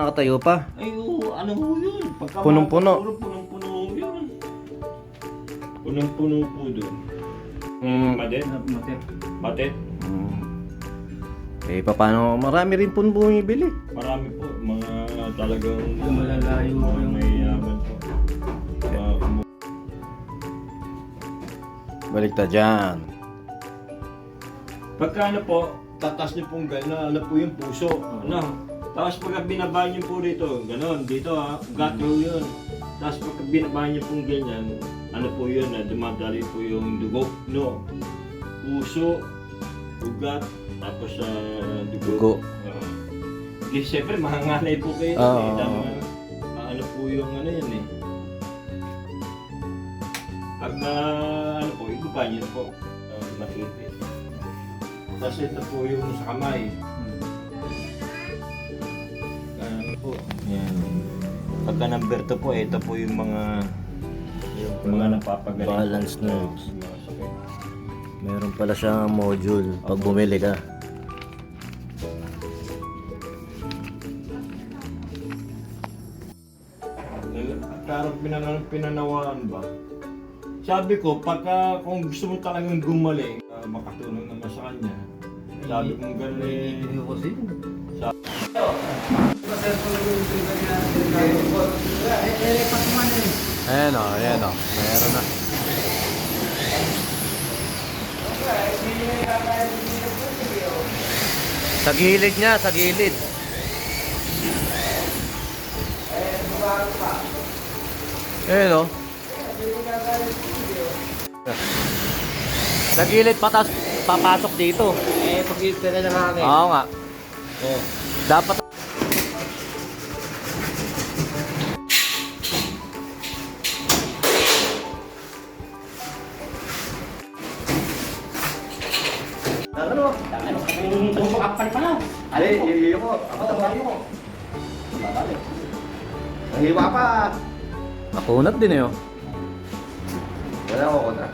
Nakatayo pa. Ay, oo, ano ho yun? Pagka Punong-puno. Puro punong-puno ho yun. Punong-puno po doon. Mm. Madet? Madet? Mm. Eh, paano? Marami rin po bumibili. Marami po. Mga talagang... Malalayo mga yung- may yaman po. Mga umu- Balik ta dyan. Pagka ano po, tatas niyo pong gano'n, ano po yung puso. Ano? Tapos pagka binaba niyo po rito, gano'n, dito ha, ugat ho yun. Tapos pagka binaba niyo pong ganyan, ano po yun, na dumadali po yung dugo, no? Puso, ugat, tapos sa dugo. Dugo. Oo. Di, siyempre, mahanganay po kayo. Oo. eh, dahil ma- ano po yung ano yan eh. Pag na, ano po, ibaba niyo po, uh, makipit. Tapos ito po yung sa kamay. Pagka number 2 po, ito po yung mga yung mga napapagaling. Balance sakit. Meron pala siyang module pag bumili ka. Karang pinan pinanawaan ba? Sabi ko, pagka kung gusto mo talagang gumaling, uh, makatulong naman sa kanya. Sabi ko gano'n eh. Hindi ko kasi. Ayan o, ayan o. Meron na. Sa gilid niya, sa gilid. Ayan o. Sa gilid patas papasok dito. Eh, pag pera ng hangin. Oo nga. Oh. Dapat Tumpok ako pa lang. Ali, hihiyo ko. Ako tabayo ko. Nahiwa pa. nakunat din eh oh. Wala ako kontra.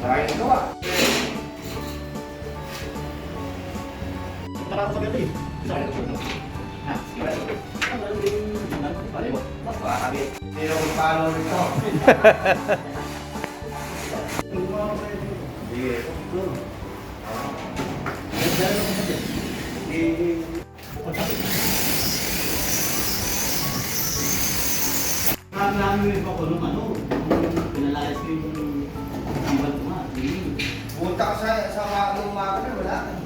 Maraming nagawa. Tara ko gabi. Ha, Pare mo. Makakabit. Hindi ako paano nito. Marami namin pa ko nung ano, pinalayas ko yung nga. Hindi. Punta ka sa sa mga umaga na wala. Bumayan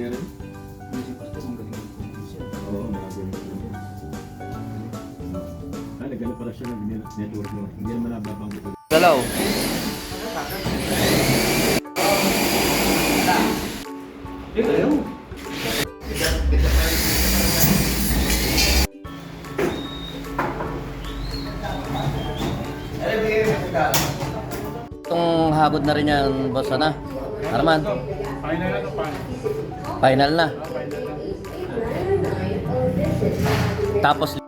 Di pera. Hindi si Pastor, ang galing mag-convince siya. Oo, malago na po. Ah, nagano pala siya ng net- network mo. Hindi naman. Galaw. Ano bigay mo sa kala? Itong hagod na rin yan, boss na. Arman. Final na to, final. Na. Tapos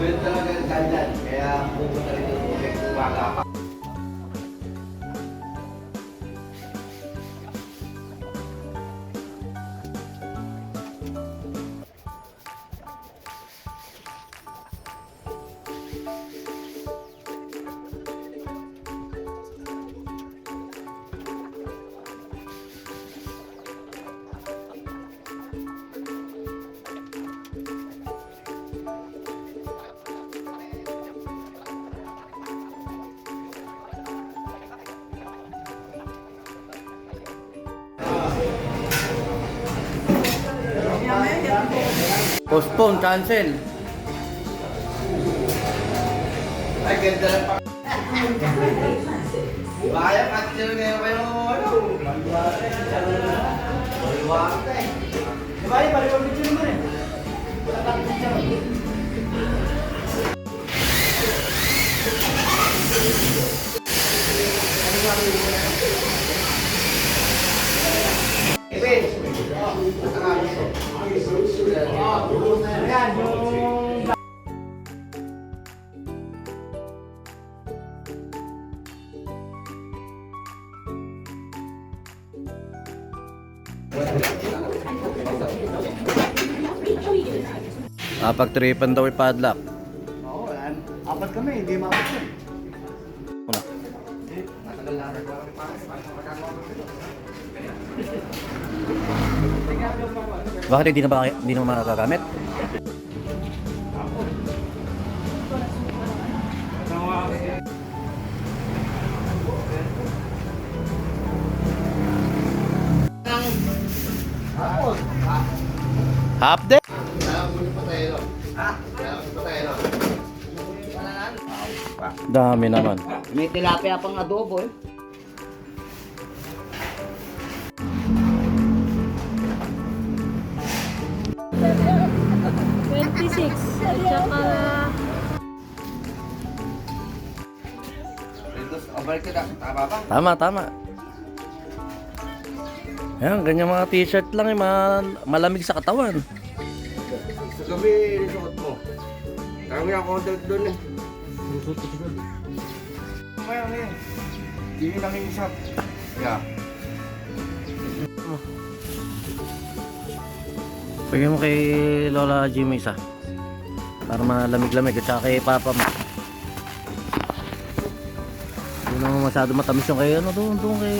Magbenta talaga ng kandyan. Kaya pupunta rin yung baka pa. Postpone, cancel. Ay, ganda lang pa. Baya, pati sila ngayon kayo, ano? Baliwag ka eh. Di ba, baliwag dito naman eh. Ibig. Ayan, yung Kapag-tripan daw yung padlock. Oo. Apat kami, hindi yun. Una. Bakit hindi na ba hindi na makagagamit? Half day? Dami naman. May tilapia pang adobo eh. Twenty-six. At saka... Tama? Tama. Ayan, ganyan mga t-shirt lang eh, mal- malamig sa katawan. Sa gabi, isuot mo. Kami ako doon eh. Kaya nga eh. Hindi lang yung isa. Yeah. Bigyan mo kay Lola Jimmy isa. Para malamig-lamig at saka kay Papa mo. Hindi naman masyado matamis yung kay ano doon, doon kay